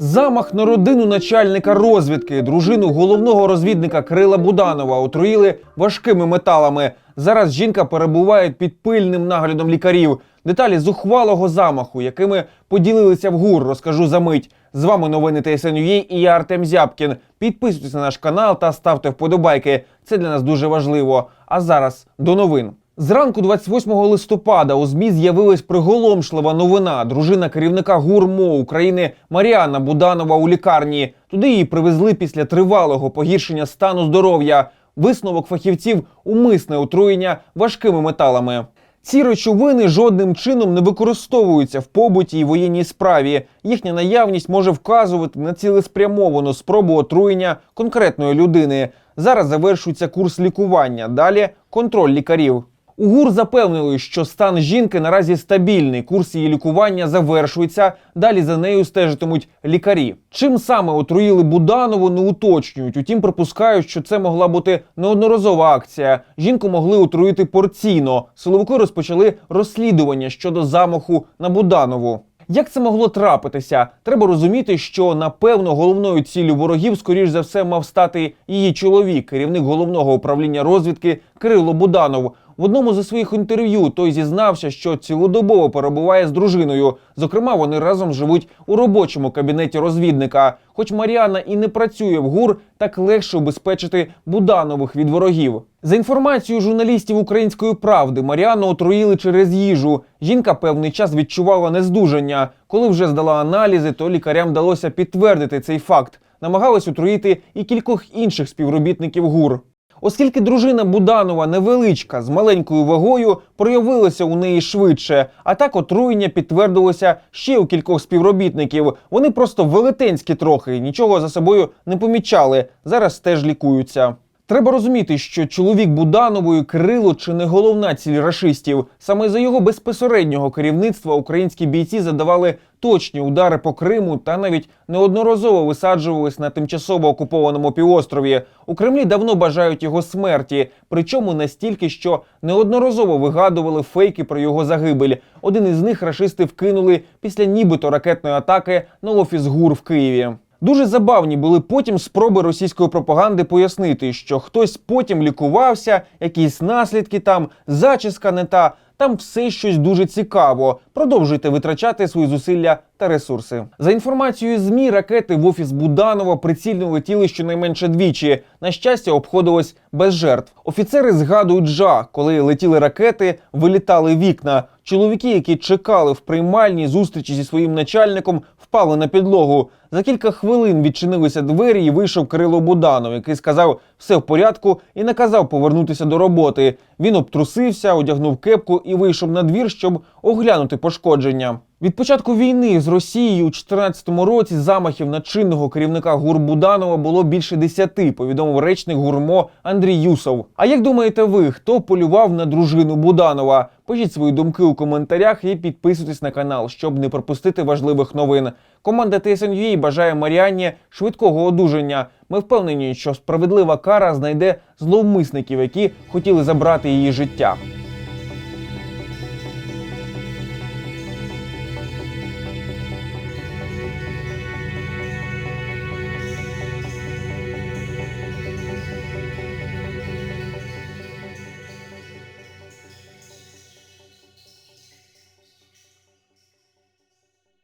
Замах на родину начальника розвідки, дружину головного розвідника Кирила Буданова отруїли важкими металами. Зараз жінка перебуває під пильним наглядом лікарів. Деталі зухвалого замаху, якими поділилися в ГУР, розкажу за мить. З вами новини ТСНЮА і я Артем Зябкін. Підписуйтесь на наш канал та ставте вподобайки. Це для нас дуже важливо. А зараз до новин. Зранку 28 листопада у ЗМІ з'явилась приголомшлива новина. Дружина керівника ГУРМО України Маріана Буданова у лікарні. Туди її привезли після тривалого погіршення стану здоров'я. Висновок фахівців умисне отруєння важкими металами. Ці речовини жодним чином не використовуються в побуті і воєнній справі. Їхня наявність може вказувати на цілеспрямовану спробу отруєння конкретної людини. Зараз завершується курс лікування. Далі контроль лікарів. У ГУР запевнили, що стан жінки наразі стабільний. Курс її лікування завершується. Далі за нею стежитимуть лікарі. Чим саме отруїли Буданову, не уточнюють. Утім, припускають, що це могла бути неодноразова акція. Жінку могли отруїти порційно. Силовики розпочали розслідування щодо замаху на Буданову. Як це могло трапитися? Треба розуміти, що напевно головною ціллю ворогів, скоріш за все, мав стати її чоловік, керівник головного управління розвідки Кирило Буданов. В одному зі своїх інтерв'ю той зізнався, що цілодобово перебуває з дружиною. Зокрема, вони разом живуть у робочому кабінеті розвідника. Хоч Маріана і не працює в ГУР, так легше убезпечити Буданових від ворогів. За інформацією журналістів української правди, Маріану отруїли через їжу. Жінка певний час відчувала нездужання. Коли вже здала аналізи, то лікарям вдалося підтвердити цей факт. Намагалась отруїти і кількох інших співробітників ГУР. Оскільки дружина Буданова невеличка з маленькою вагою, проявилося у неї швидше. А так отруєння підтвердилося ще у кількох співробітників. Вони просто велетенські трохи, нічого за собою не помічали. Зараз теж лікуються. Треба розуміти, що чоловік Буданової Кирило чи не головна ціль рашистів. Саме за його безпосереднього керівництва українські бійці задавали точні удари по Криму та навіть неодноразово висаджувались на тимчасово окупованому півострові. У Кремлі давно бажають його смерті, причому настільки, що неодноразово вигадували фейки про його загибель. Один із них рашисти вкинули після нібито ракетної атаки на офіс ГУР в Києві. Дуже забавні були потім спроби російської пропаганди пояснити, що хтось потім лікувався, якісь наслідки там, зачіска не та. Там все щось дуже цікаво. Продовжуйте витрачати свої зусилля та ресурси. За інформацією ЗМІ, ракети в офіс Буданова прицільно летіли щонайменше двічі. На щастя, обходилось без жертв. Офіцери згадують жах, коли летіли ракети, вилітали вікна. Чоловіки, які чекали в приймальній зустрічі зі своїм начальником, впали на підлогу. За кілька хвилин відчинилися двері і вийшов Кирило Буданов, який сказав все в порядку і наказав повернутися до роботи. Він обтрусився, одягнув кепку і вийшов на двір, щоб оглянути пошкодження. Від початку війни з Росією у 2014 році замахів на чинного керівника ГУР Буданова було більше десяти, повідомив речник ГУРМО Андрій Юсов. А як думаєте ви, хто полював на дружину Буданова? Пишіть свої думки у коментарях і підписуйтесь на канал, щоб не пропустити важливих новин. Команда ТСНЮА бажає Маріанні швидкого одужання. Ми впевнені, що справедлива кара знайде зловмисників, які хотіли забрати її життя.